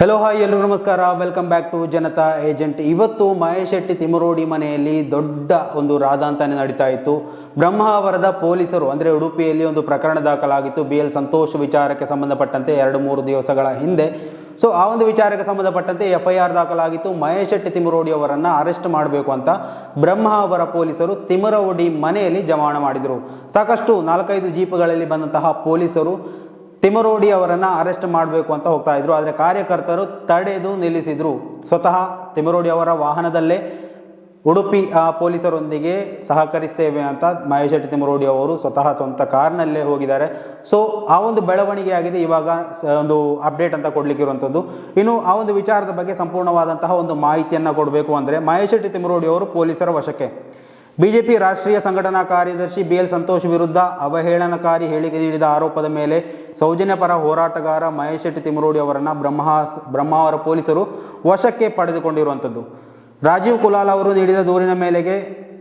Hello hi ಎಲ್ಲರೂ ನಮಸ್ಕಾರ. Welcome back to Janata agent ಇವತ್ತು ಮಹೇಶ್ ಶೆಟ್ಟಿ ತಿಮರೋಡಿ ಮನೆಯಲ್ಲಿ ದೊಡ್ಡ ಒಂದು ರಾಧಾಂತಾನೆ ನಡೀತಾ ಇತ್ತು. ಬ್ರಹ್ಮಾವರದ ಪೊಲೀಸರು, ಅಂದರೆ ಉಡುಪಿಯಲ್ಲಿ ಒಂದು ಪ್ರಕರಣ ದಾಖಲಾಗಿತ್ತು. ಬಿ ಎಲ್ ಸಂತೋಷ್ ವಿಚಾರಕ್ಕೆ ಸಂಬಂಧಪಟ್ಟಂತೆ ಎರಡು ಮೂರು ದಿವಸಗಳ ಹಿಂದೆ. ಸೊ ಆ ಒಂದು ವಿಚಾರಕ್ಕೆ ಸಂಬಂಧಪಟ್ಟಂತೆ ಎಫ್ ಐ ಆರ್ ದಾಖಲಾಗಿತ್ತು. ಮಹೇಶ್ ಶೆಟ್ಟಿ ತಿಮರೋಡಿ ಅವರನ್ನು ಅರೆಸ್ಟ್ ಮಾಡಬೇಕು ಅಂತ ಬ್ರಹ್ಮ ಅವರ ಪೊಲೀಸರು ತಿಮರೋಡಿ ಮನೆಯಲ್ಲಿ ಜಮಾವಣೆ ಮಾಡಿದರು. ಸಾಕಷ್ಟು ನಾಲ್ಕೈದು ಜೀಪ್ಗಳಲ್ಲಿ ಬಂದಂತಹ ಪೊಲೀಸರು ತಿಮರೋಡಿ ಅವರನ್ನು ಅರೆಸ್ಟ್ ಮಾಡಬೇಕು ಅಂತ ಹೋಗ್ತಾ ಇದ್ರು. ಆದರೆ ಕಾರ್ಯಕರ್ತರು ತಡೆದು ನಿಲ್ಲಿಸಿದರು. ಸ್ವತಃ ತಿಮರೋಡಿ ಅವರ ವಾಹನದಲ್ಲೇ ಉಡುಪಿ ಪೊಲೀಸರೊಂದಿಗೆ ಸಹಕರಿಸ್ತೇವೆ ಅಂತ ಮಹೇಶ್ ಶೆಟ್ಟಿ ತಿಮರೋಡಿ ಅವರು ಸ್ವತಃ ಸ್ವಂತ ಕಾರ್ನಲ್ಲೇ ಹೋಗಿದ್ದಾರೆ. ಸೊ ಆ ಒಂದು ಬೆಳವಣಿಗೆ ಆಗಿದೆ. ಇವಾಗ ಒಂದು ಅಪ್ಡೇಟ್ ಅಂತ ಕೊಡಲಿಕ್ಕೆ ಇರುವಂಥದ್ದು ಇನ್ನು ಆ ಒಂದು ವಿಚಾರದ ಬಗ್ಗೆ ಸಂಪೂರ್ಣವಾದಂತಹ ಒಂದು ಮಾಹಿತಿಯನ್ನು ಕೊಡಬೇಕು ಅಂದರೆ ಮಹೇಶ್ ಶೆಟ್ಟಿ ತಿಮರೋಡಿ ಅವರು ಪೊಲೀಸರ ವಶಕ್ಕೆ. ಬಿಜೆಪಿ ರಾಷ್ಟ್ರೀಯ ಸಂಘಟನಾ ಕಾರ್ಯದರ್ಶಿ ಬಿ ಎಲ್ ಸಂತೋಷ್ ವಿರುದ್ಧ ಅವಹೇಳನಕಾರಿ ಹೇಳಿಕೆ ನೀಡಿದ ಆರೋಪದ ಮೇಲೆ ಸೌಜನ್ಯ ಪರ ಹೋರಾಟಗಾರ ಮಹೇಶ್ ಶೆಟ್ಟಿ ತಿಮರೋಡಿ ಅವರನ್ನು ಬ್ರಹ್ಮಾಸ್ ಬ್ರಹ್ಮಾವರ ಪೊಲೀಸರು ವಶಕ್ಕೆ ಪಡೆದುಕೊಂಡಿರುವಂಥದ್ದು. ರಾಜೀವ್ ಕುಲಾಲ್ ಅವರು ನೀಡಿದ ದೂರಿನ ಮೇಲೆಗೆ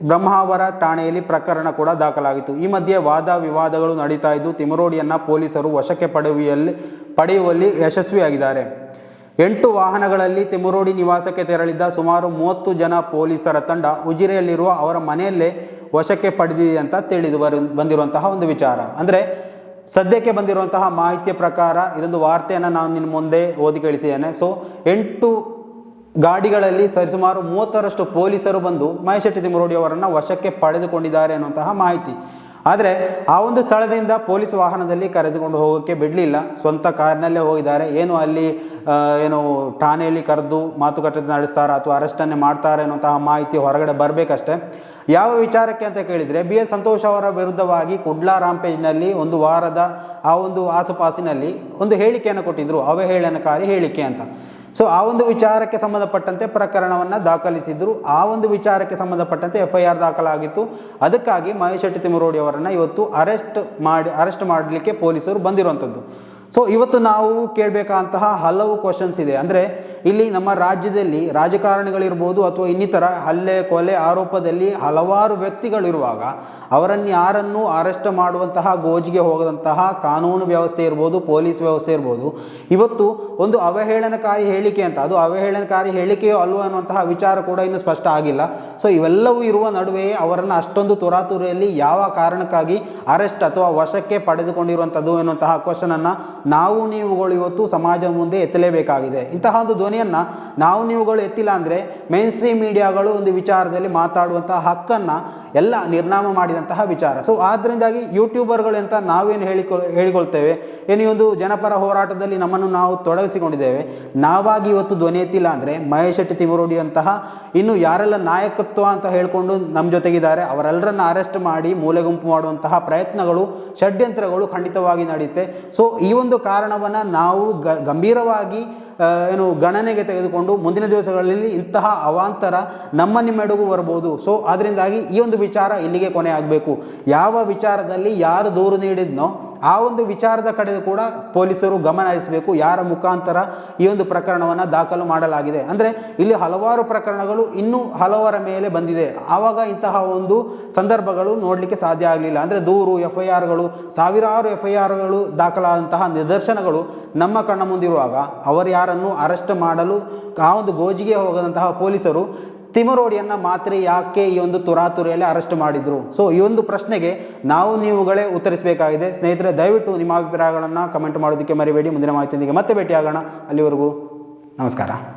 ಬ್ರಹ್ಮಾವರ ಠಾಣೆಯಲ್ಲಿ ಪ್ರಕರಣ ಕೂಡ ದಾಖಲಾಗಿತ್ತು. ಈ ಮಧ್ಯೆ ವಾದ ವಿವಾದಗಳು ನಡೀತಾ ಇದ್ದು ತಿಮರೋಡಿಯನ್ನು ಪೊಲೀಸರು ವಶಕ್ಕೆ ಪಡೆಯುವಲ್ಲಿ ಪಡೆಯುವಲ್ಲಿ ಯಶಸ್ವಿಯಾಗಿದ್ದಾರೆ. ಎಂಟು ವಾಹನಗಳಲ್ಲಿ ತಿಮುರೋಡಿ ನಿವಾಸಕ್ಕೆ ತೆರಳಿದ್ದ ಸುಮಾರು ಮೂವತ್ತು ಜನ ಪೊಲೀಸರ ತಂಡ ಉಜಿರೆಯಲ್ಲಿರುವ ಅವರ ಮನೆಯಲ್ಲೇ ವಶಕ್ಕೆ ಪಡೆದಿದೆ ಅಂತ ತಿಳಿದು ಬಂದಿರುವಂತಹ ಒಂದು ವಿಚಾರ. ಅಂದರೆ ಸದ್ಯಕ್ಕೆ ಬಂದಿರುವಂತಹ ಮಾಹಿತಿಯ ಪ್ರಕಾರ ಇದೊಂದು ವಾರ್ತೆಯನ್ನು ನಾನು ನಿನ್ನ ಮುಂದೆ ಓದಿ ಕೇಳಿಸಿದ್ದೇನೆ. ಸೊ ಎಂಟು ಗಾಡಿಗಳಲ್ಲಿ ಸರಿಸುಮಾರು ಮೂವತ್ತರಷ್ಟು ಪೊಲೀಸರು ಬಂದು ಮಹೇಶ್ ಶೆಟ್ಟಿ ಅವರನ್ನು ವಶಕ್ಕೆ ಪಡೆದುಕೊಂಡಿದ್ದಾರೆ ಅನ್ನುವಂತಹ ಮಾಹಿತಿ. ಆದರೆ ಆ ಒಂದು ಸ್ಥಳದಿಂದ ಪೊಲೀಸ್ ವಾಹನದಲ್ಲಿ ಕರೆದುಕೊಂಡು ಹೋಗೋಕ್ಕೆ ಬಿಡಲಿಲ್ಲ. ಸ್ವಂತ ಕಾರ್ನಲ್ಲೇ ಹೋಗಿದ್ದಾರೆ. ಏನು ಅಲ್ಲಿ ಏನು ಠಾಣೆಯಲ್ಲಿ ಕರೆದು ಮಾತುಕತೆ ನಡೆಸ್ತಾರ ಅಥವಾ ಅರೆಸ್ಟನ್ನೇ ಮಾಡ್ತಾರೆ ಅನ್ನೋಂತಹ ಮಾಹಿತಿ ಹೊರಗಡೆ ಬರಬೇಕಷ್ಟೇ. ಯಾವ ವಿಚಾರಕ್ಕೆ ಅಂತ ಕೇಳಿದರೆ ಬಿ ಎಲ್ ಸಂತೋಷ್ ಅವರ ವಿರುದ್ಧವಾಗಿ ಕುಡ್ಲಾ ರಾಂಪೇಜ್ನಲ್ಲಿ ಒಂದು ವಾರದ ಆ ಒಂದು ಆಸುಪಾಸಿನಲ್ಲಿ ಒಂದು ಹೇಳಿಕೆಯನ್ನು ಕೊಟ್ಟಿದ್ದರು ಅವಹೇಳನಕಾರಿ ಹೇಳಿಕೆ ಅಂತ. ಸೊ ಆ ಒಂದು ವಿಚಾರಕ್ಕೆ ಸಂಬಂಧಪಟ್ಟಂತೆ ಪ್ರಕರಣವನ್ನು ದಾಖಲಿಸಿದ್ರು. ಆ ಒಂದು ವಿಚಾರಕ್ಕೆ ಸಂಬಂಧಪಟ್ಟಂತೆ ಎಫ್ ಐ ಆರ್ ದಾಖಲಾಗಿತ್ತು. ಅದಕ್ಕಾಗಿ ಮಹೇಶ್ ಶೆಟ್ಟಿ ತಿಮರೋಡಿ ಅವರನ್ನು ಇವತ್ತು ಅರೆಸ್ಟ್ ಮಾಡಿ, ಅರೆಸ್ಟ್ ಮಾಡಲಿಕ್ಕೆ ಪೊಲೀಸರು ಬಂದಿರುವಂಥದ್ದು ಸೊ ಇವತ್ತು ನಾವು ಕೇಳಬೇಕಾದಂತಹ ಹಲವು ಕ್ವಶನ್ಸ್ ಇದೆ. ಅಂದರೆ ಇಲ್ಲಿ ನಮ್ಮ ರಾಜ್ಯದಲ್ಲಿ ರಾಜಕಾರಣಿಗಳಿರ್ಬೋದು ಅಥವಾ ಇನ್ನಿತರ ಹಲ್ಲೆ ಕೊಲೆ ಆರೋಪದಲ್ಲಿ ಹಲವಾರು ವ್ಯಕ್ತಿಗಳಿರುವಾಗ ಅವರನ್ನು ಯಾರನ್ನು ಅರೆಸ್ಟ್ ಮಾಡುವಂತಹ ಗೋಜಿಗೆ ಹೋಗದಂತಹ ಕಾನೂನು ವ್ಯವಸ್ಥೆ ಇರ್ಬೋದು, ಪೊಲೀಸ್ ವ್ಯವಸ್ಥೆ ಇರ್ಬೋದು. ಇವತ್ತು ಒಂದು ಅವಹೇಳನಕಾರಿ ಹೇಳಿಕೆ ಅಂತ, ಅದು ಅವಹೇಳನಕಾರಿ ಹೇಳಿಕೆಯೋ ಅಲ್ವೋ ಅನ್ನುವಂತಹ ವಿಚಾರ ಕೂಡ ಇನ್ನೂ ಸ್ಪಷ್ಟ ಆಗಿಲ್ಲ. ಸೊ ಇವೆಲ್ಲವೂ ಇರುವ ನಡುವೆ ಅವರನ್ನು ಅಷ್ಟೊಂದು ತುರಾತುರಿಯಲ್ಲಿ ಯಾವ ಕಾರಣಕ್ಕಾಗಿ ಅರೆಸ್ಟ್ ಅಥವಾ ವಶಕ್ಕೆ ಪಡೆದುಕೊಂಡಿರುವಂಥದ್ದು ಎನ್ನುವಂತಹ ಕ್ವಶನನ್ನು ನಾವು ನೀವುಗಳು ಇವತ್ತು ಸಮಾಜ ಮುಂದೆ ಎತ್ತಲೇಬೇಕಾಗಿದೆ. ಇಂತಹ ಒಂದು ಧ್ವನಿಯನ್ನು ನಾವು ನೀವುಗಳು ಎತ್ತಿಲ್ಲ ಅಂದರೆ ಮೇನ್ ಸ್ಟ್ರೀಮ್ ಮೀಡಿಯಾಗಳು ಒಂದು ವಿಚಾರದಲ್ಲಿ ಮಾತಾಡುವಂತಹ ಹಕ್ಕನ್ನು ಎಲ್ಲ ನಿರ್ನಾಮ ಮಾಡಿದಂತಹ ವಿಚಾರ. ಸೊ ಆದ್ದರಿಂದಾಗಿ ಯೂಟ್ಯೂಬರ್ಗಳು ಅಂತ ನಾವೇನು ಹೇಳಿಕೊ, ಹೇಳಿಕೊಳ್ತೇವೆ? ಏನು ಒಂದು ಜನಪರ ಹೋರಾಟದಲ್ಲಿ ನಮ್ಮನ್ನು ನಾವು ತೊಡಗಿಸಿಕೊಂಡಿದ್ದೇವೆ? ನಾವಾಗಿ ಇವತ್ತು ಧ್ವನಿ ಎತ್ತಿಲ್ಲ ಅಂದರೆ ಮಹೇಶ್ ಶೆಟ್ಟಿ ತಿಮರೋಡಿ ಅಂತಹ ಇನ್ನು ಯಾರೆಲ್ಲ ನಾಯಕತ್ವ ಅಂತ ಹೇಳಿಕೊಂಡು ನಮ್ಮ ಜೊತೆಗಿದ್ದಾರೆ, ಅವರೆಲ್ಲರನ್ನ ಅರೆಸ್ಟ್ ಮಾಡಿ ಮೂಲೆ ಗುಂಪು ಮಾಡುವಂತಹ ಪ್ರಯತ್ನಗಳು, ಷಡ್ಯಂತ್ರಗಳು ಖಂಡಿತವಾಗಿ ನಡೆಯುತ್ತೆ. ಸೊ ಈ ಒಂದು ಕಾರಣವನ್ನು ನಾವು ಗಂಭೀರವಾಗಿ ಏನು ಗಣನೆಗೆ ತೆಗೆದುಕೊಂಡು ಮುಂದಿನ ದಿವಸಗಳಲ್ಲಿ ಇಂತಹ ಅವಾಂತರ ನಮ್ಮ ನಿಮ್ಮೆಡೆಗೂ ಬರಬಹುದು ಸೊ ಅದರಿಂದಾಗಿ ಈ ಒಂದು ವಿಚಾರ ಇಲ್ಲಿಗೆ ಕೊನೆ ಆಗಬೇಕು ಯಾವ ವಿಚಾರದಲ್ಲಿ ಯಾರು ದೂರು ನೀಡಿದ್ನೋ ಆ ಒಂದು ವಿಚಾರದ ಕಡೆ ಕೂಡ ಪೊಲೀಸರು ಗಮನ ಹರಿಸಬೇಕು. ಯಾರ ಮುಖಾಂತರ ಈ ಒಂದು ಪ್ರಕರಣವನ್ನು ದಾಖಲು ಮಾಡಲಾಗಿದೆ. ಅಂದರೆ ಇಲ್ಲಿ ಹಲವಾರು ಪ್ರಕರಣಗಳು ಇನ್ನೂ ಹಲವರ ಮೇಲೆ ಬಂದಿದೆ. ಆವಾಗ ಇಂತಹ ಒಂದು ಸಂದರ್ಭಗಳು ನೋಡಲಿಕ್ಕೆ ಸಾಧ್ಯ ಆಗಲಿಲ್ಲ. ಅಂದರೆ ದೂರು ಎಫ್ ಐ ಆರ್ಗಳು ಸಾವಿರಾರು ಎಫ್ ಐ ಆರ್ಗಳು ದಾಖಲಾದಂತಹ ನಿದರ್ಶನಗಳು ನಮ್ಮ ಕಣ್ಣ ಮುಂದಿರುವಾಗ, ಅವರು ಯಾರನ್ನು ಅರೆಸ್ಟ್ ಮಾಡಲು ಆ ಒಂದು ಗೋಜಿಗೆ ಹೋಗದಂತಹ ಪೊಲೀಸರು ತಿಮರೋಡಿಯನ್ನು ಮಾತ್ರ ಯಾಕೆ ಈ ಒಂದು ತುರಾತುರಿಯಲ್ಲಿ ಅರೆಸ್ಟ್ ಮಾಡಿದ್ರು? ಸೊ ಈ ಒಂದು ಪ್ರಶ್ನೆಗೆ ನಾವು ನೀವುಗಳೇ ಉತ್ತರಿಸಬೇಕಾಗಿದೆ. ಸ್ನೇಹಿತರೆ, ದಯವಿಟ್ಟು ನಿಮ್ಮ ಅಭಿಪ್ರಾಯಗಳನ್ನು ಕಮೆಂಟ್ ಮಾಡೋದಕ್ಕೆ ಮರಿಬೇಡಿ. ಮುಂದಿನ ಮಾಹಿತಿಯೊಂದಿಗೆ ಮತ್ತೆ ಭೇಟಿಯಾಗೋಣ. ಅಲ್ಲಿವರೆಗೂ ನಮಸ್ಕಾರ.